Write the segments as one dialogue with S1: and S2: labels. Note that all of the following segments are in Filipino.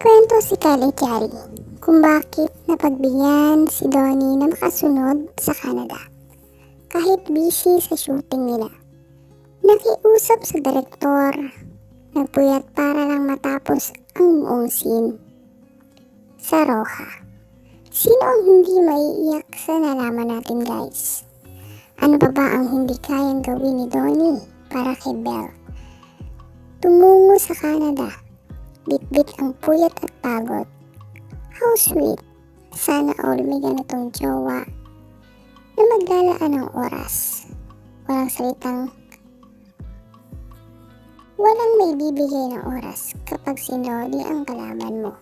S1: kwento si Kylie Chiari kung bakit napagbigyan si Donnie na makasunod sa Canada. Kahit busy sa shooting nila. Nakiusap sa direktor, nagpuyat para lang matapos ang buong scene. Sa Roja. Sino ang hindi maiiyak sa nalaman natin guys? Ano pa ba ang hindi kayang gawin ni Donnie para kay Belle? Tumungo sa Canada Bitbit ang puyat at pagod. How sweet. Sana all may ganitong jowa na maglalaan ng oras. Walang salitang walang may bibigay ng oras kapag si Lodi ang kalaban mo.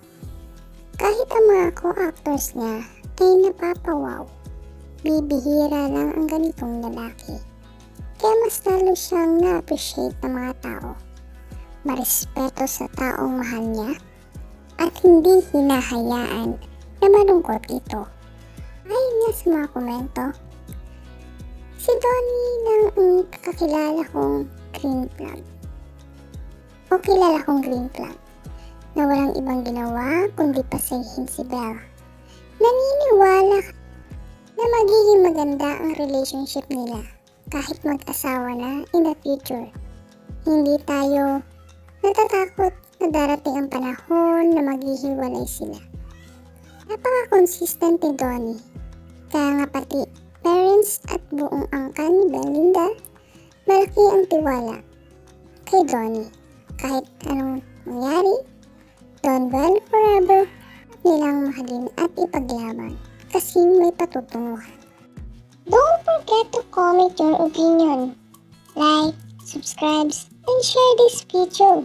S1: Kahit ang mga co-actors niya ay napapawaw. Bibihira lang ang ganitong lalaki. Kaya mas lalo siyang na-appreciate ng mga tao marespeto sa taong mahal niya at hindi hinahayaan na malungkot ito. Ayon nga sa mga komento, si Donnie lang ang kakilala kong green flag. O kilala kong green flag na walang ibang ginawa kundi pasahin si Belle. Naniniwala na magiging maganda ang relationship nila kahit mag-asawa na in the future. Hindi tayo Natatakot na darating ang panahon na maghihiwalay sila. Napaka-consistent ni Donnie. Kaya nga pati parents at buong angkan ni Belinda, malaki ang tiwala kay Donnie. Kahit anong mangyari, Don Bell forever nilang mahalin at ipaglaban kasi may patutunguhan. Don't forget to comment your opinion. Like, subscribe, and share this video.